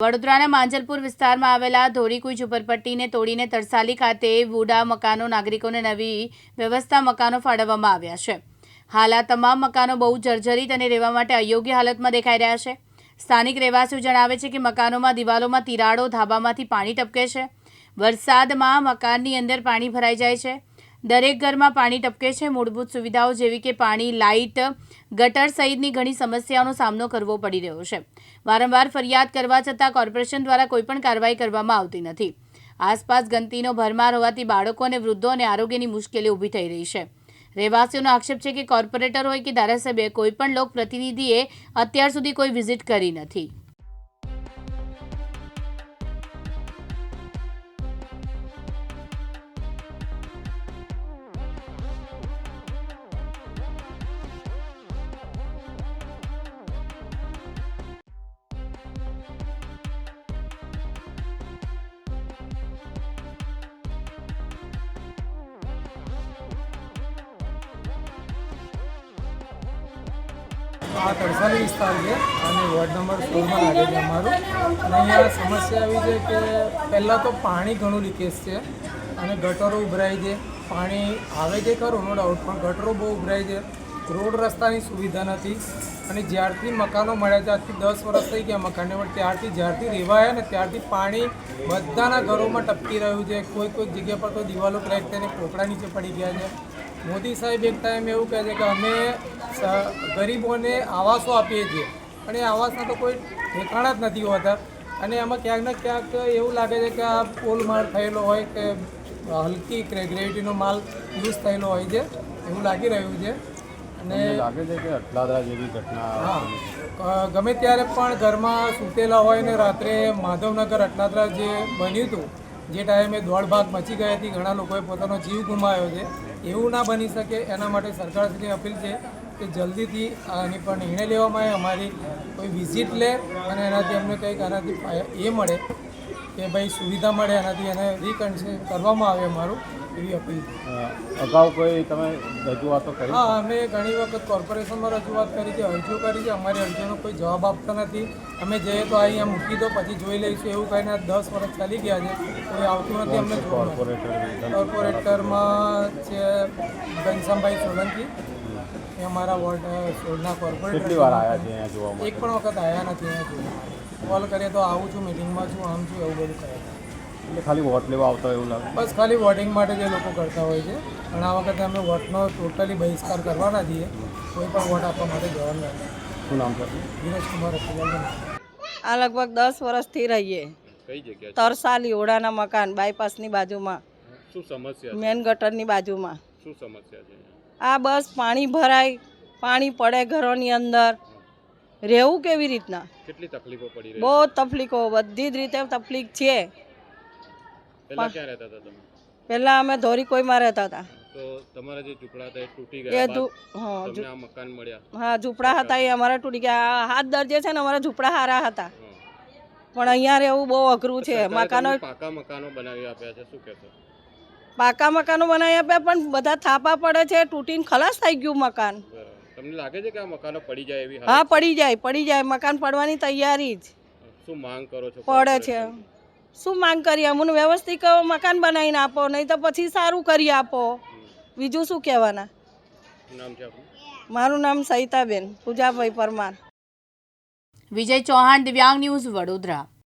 વડોદરાના માંજલપુર વિસ્તારમાં આવેલા ધોળીકુઈ ઝુંપડપટ્ટીને તોડીને તરસાલી ખાતે વુડા મકાનો નાગરિકોને નવી વ્યવસ્થા મકાનો ફાળવવામાં આવ્યા છે. હાલ આ તમામ મકાનો બહુ જર્જરિત અને રહેવા માટે અયોગ્ય હાલતમાં દેખાઈ રહ્યા છે. સ્થાનિક રહેવાસીઓ જણાવે છે કે મકાનોમાં દિવાલોમાં તિરાડો ધાબામાંથી પાણી ટપકે છે. વરસાદમાં મકાનની અંદર પાણી ભરાઈ જાય છે. દરેક ઘરમાં પાણી ટપકે છે. મૂળભૂત સુવિધાઓ જેવી કે પાણી, લાઇટ, ગટર સહિતની ઘણી સમસ્યાઓનો સામનો કરવો પડી રહ્યો છે. વારંવાર ફરિયાદ કરવા છતાં કોર્પોરેશન દ્વારા કોઈપણ કાર્યવાહી કરવામાં આવતી નથી. આસપાસ ગંદકીનો ભરમાર હોવાથી બાળકો અને વૃદ્ધો અને આરોગ્યની મુશ્કેલી ઊભી થઈ રહી છે. રહેવાસીઓનો આક્ષેપ છે કે કોર્પોરેટર હોય કે ધારાસભ્ય કોઈપણ લોક પ્રતિનિધિએ અત્યાર સુધી કોઈ વિઝિટ કરી નથી. આ તરસાલી વિસ્તાર છે અને વોર્ડ નંબર સોળમાં લાગે છે અમારું. અહીંયા સમસ્યા આવી છે કે પહેલાં તો પાણી ઘણું લીકેજ છે અને ગટરો ઉભરાય છે. પાણી આવે છે ખરું, નો ડાઉટ પણ ગટરો બહુ ઉભરાય છે. રોડ રસ્તાની સુવિધા નથી અને જ્યારથી મકાનો મળ્યા ત્યારથી દસ વર્ષ થઈ ગયા મકાનને, પણ ત્યારથી જ્યારથી રેવાયા ને ત્યારથી પાણી બધાના ઘરોમાં ટપકી રહ્યું છે. કોઈ કોઈ જગ્યા પર તો દિવાલો ક્રેક થઈને પોપડા નીચે પડી ગયા છે. મોદી સાહેબ એક ટાઈમ એવું કહે છે કે અમે ગરીબોને આવાસો આપીએ છીએ. અને એ આવાસના તો કોઈ ઠેકાણા જ નથી હોતા. અને એમાં ક્યાંક ને ક્યાંક એવું લાગે છે કે આ પોલમાળ થયેલો હોય કે હલકી ગ્રેવિટીનો માલ યુઝ થયેલો હોય છે. એવું લાગી રહ્યું છે. અને લાગે છે કે અટલાદા જેવી ઘટના હા. ગમે ત્યારે પણ ઘરમાં સૂતેલા હોય ને રાત્રે માધવનગર અટલાદરા જે બન્યું હતું જે ટાઈમે દોઢ ભાગ મચી ગઈ હતી ઘણા લોકોએ પોતાનો જીવ ગુમાવ્યો છે. એવું ના બની શકે, એના માટે સરકારશ્રીની અપીલ છે કે જલ્દીથી આની પર નિર્ણય લેવામાં આવે, અમારી કોઈ વિઝિટ લે અને એનાથી અમને કંઈક આનાથી એ મળે કે ભાઈ સુવિધા મળે, એનાથી એને રિકન્સે કરવામાં આવે અમારું. એવી અપીલ અગાઉ કોઈ તમે રજૂઆતો કરી? હા અમે ઘણી વખત કોર્પોરેશનમાં રજૂઆત કરી છે અરજીઓ કરી છે અમારી અરજીઓનો કોઈ જવાબ આપતા નથી. અમે જઈએ તો અહીંયા મૂકી દો પછી જોઈ લઈશું એવું કહીને દસ વર્ષ ચાલી ગયા છે કોઈ આવતું નથી અમને કોર્પોરેટર કોર્પોરેટરમાં છે ઘનશ્યામભાઈ સોલંકી. એ અમારા વોર્ડ સોળના કોર્પોરેટર કેટલી વાર આવ્યા છે અહીંયા જોવા એક પણ વખત આવ્યા નથી અહીંયા જોવા. કોલ કરીએ તો આવું છું મિટિંગમાં છું આમ છું એવું બધું કહે છે. એટલે ખાલી વોટ લેવા આવતા એવું લાગે. બસ ખાલી વોટિંગ માટે જે લોકો કરતા હોય છે. પણ આ વખતે અમે વોટનો ટોટલી બહિષ્કાર કરવાના છીએ. કોઈ પણ વોટ આપવા માટે જવાના શું નામ છે ધીરજ કુમાર આ લગભગ દસ વર્ષથી રહીએ. કઈ તરસાલી ઓડાના મકાન બાયપાસની બાજુમાં. શું સમસ્યા મેન ગટરની બાજુમાં. શું સમસ્યા છે આ બસ પાણી ભરાય પાણી પડે ઘરોની અંદર. રહેવું કેવી રીતના? કેટલી તકલીફો પડી બહુ તકલીફો બધી જ રીતે તકલીફ છે. પહેલા ક્યાં રહેતા હતા તમે? પહેલા અમે ધોરીકોઈમાં રહેતા હતા. તો તમારા જે ઝૂંપડા હતા એ તૂટી એ ગયા ધુ હા તમને આ મકાન મળ્યા? હા ઝૂંપડા હતા એ અમારા તૂટી ગયા. આ હાથ દરજે છે ને અમારા ઝૂંપડા હારા હતા. હા. પણ અહીંયા રહેવું બહુ અઘરું છે. સરકારે મકાનો તમને પાકા મકાનો બનાવી આપ્યા છે શું કહેશો? પાકા મકાનો બનાવી આપ્યા પણ બધા થાપા પડે છે તૂટીને ખલાસ થઈ ગયું મકાન. બરાબર. તમને લાગે છે કે આ મકાનો પડી જાય એવી હા પડી જાય પડી જાય. મકાન પડવાની તૈયારી જ. શું માંગ કરો છો? પડે છે. શું માંગ કરીએ અમને વ્યવસ્થિત મકાન બનાવીને આપો નહીં તો પછી સારું કરી આપો. બીજું શું કહેવાના? શું નામ છે આપનું? મારું નામ સહિતાબેન પૂજાભાઈ પરમાર. વિજય ચૌહાણ દિવ્યાંગ ન્યૂઝ વડોદરા.